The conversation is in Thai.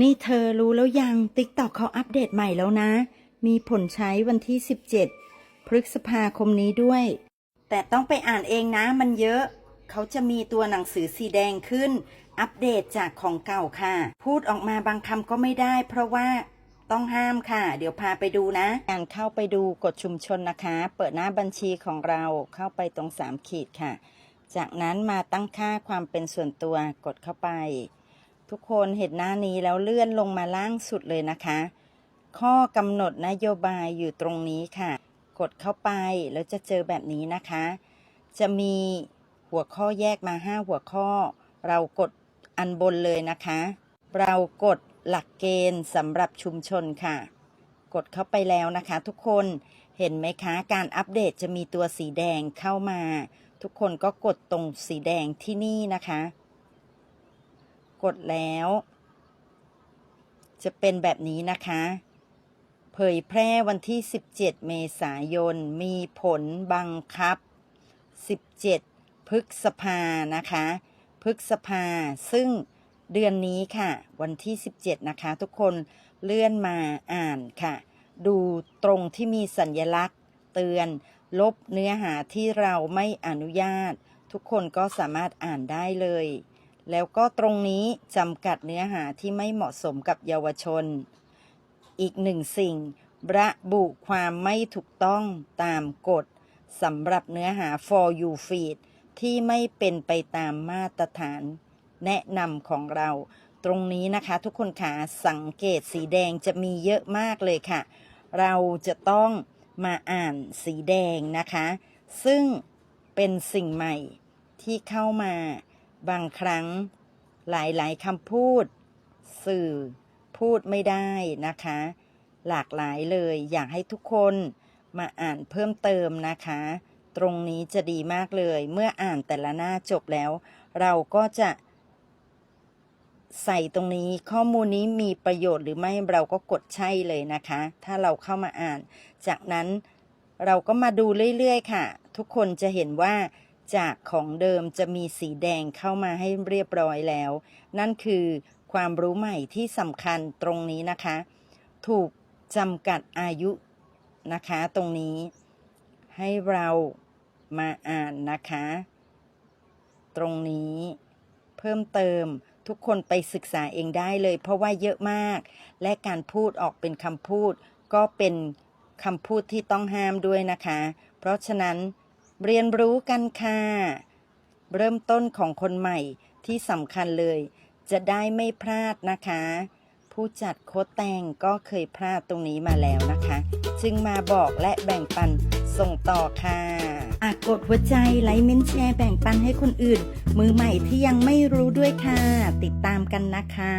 นี่เธอรู้แล้วยัง TikTok เขาอัปเดตใหม่แล้วนะ มีผลใช้วันที่ 17 พฤษภาคมนี้ด้วย แต่ต้องไปอ่านเองนะมันเยอะ เขาจะมีตัวหนังสือสีแดงขึ้น อัปเดตจากของเก่าค่ะ พูดออกมาบางคำก็ไม่ได้ เพราะว่าต้องห้ามค่ะ เดี๋ยวพาไปดูนะการเข้าไปดูกฎชุมชนนะคะ เปิดหน้าบัญชีของเราเข้าไปตรงสามขีดค่ะ จากนั้นมาตั้งค่าความเป็นส่วนตัวกดเข้าไป ทุกคนเห็นหน้านี้แล้วเลื่อนลงมาล่างสุดเลยนะคะ ข้อกำหนดนโยบายอยู่ตรงนี้ค่ะ กดเข้าไปแล้วจะเจอแบบนี้นะคะ จะมีหัวข้อแยกมา 5 หัวข้อ เรากดอันบนเลยนะคะ เรากดหลักเกณฑ์สำหรับชุมชนค่ะ กดเข้าไปแล้วนะคะ ทุกคนเห็นไหมคะการอัปเดตจะมีตัวสีแดงเข้ามา ทุกคนก็กดตรงสีแดงที่นี่นะคะ กดแล้ว จะเป็นแบบนี้นะคะ เผยแพร่วันที่ 17 เมษายน มีผลบังคับ 17 พฤษภานะคะ พฤษภาซึ่งเดือนนี้ค่ะ วันที่ 17 นะคะ ทุกคนเลื่อนมาอ่านค่ะ ดูตรงที่มีสัญญลักษณ์เตือน ลบเนื้อหาที่เราไม่อนุญาต ทุกคนก็สามารถอ่านได้เลย แล้วก็ตรงนี้จำกัดเนื้อหาที่ไม่เหมาะสมกับเยาวชน อีกหนึ่งสิ่ง ระบุความไม่ถูกต้องตามกฎสำหรับเนื้อหา for you feed ที่ไม่เป็นไปตามมาตรฐาน แนะนำของเรา ตรงนี้นะคะทุกคนขาสังเกตสีแดงจะมีเยอะมากเลยค่ะ เราจะต้องมาอ่านสีแดงนะคะ ซึ่งเป็นสิ่งใหม่ที่เข้ามา บางครั้งหลายๆคำพูด สื่อพูดไม่ได้นะคะ หลากหลายเลยอยากให้ทุกคนมาอ่านเพิ่มเติมนะคะ ตรงนี้จะดีมากเลย เมื่ออ่านแต่ละหน้าจบแล้ว เราก็จะใส่ตรงนี้ข้อมูลนี้มีประโยชน์หรือไม่เราก็กดใช่เลยนะคะ ถ้าเราเข้ามาอ่าน จากนั้นเราก็มาดูเรื่อยๆค่ะ ทุกคนจะเห็นว่า จากของเดิมจะมีสีแดงเข้ามาให้เรียบร้อยแล้ว นั่นคือความรู้ใหม่ที่สำคัญตรงนี้นะคะ ถูกจำกัดอายุนะคะตรงนี้ ให้เรามาอ่านนะคะ ตรงนี้เพิ่มเติมทุกคนไปศึกษาเองได้เลย เพราะว่าเยอะมาก และการพูดออกเป็นคำพูด ก็เป็นคำพูดที่ต้องห้ามด้วยนะคะ เพราะฉะนั้น เรียนรู้กันค่ะ เริ่มต้นของคนใหม่ที่สำคัญเลย จะได้ไม่พลาดนะคะ ผู้จัดโค้ดแต่งก็เคยพลาดตรงนี้มาแล้วนะคะ จึงมาบอกและแบ่งปันส่งต่อค่ะอะกดหัวใจไลค์เม้นแชร์แบ่งปันให้คนอื่น มือใหม่ที่ยังไม่รู้ด้วยค่ะ ติดตามกันนะคะ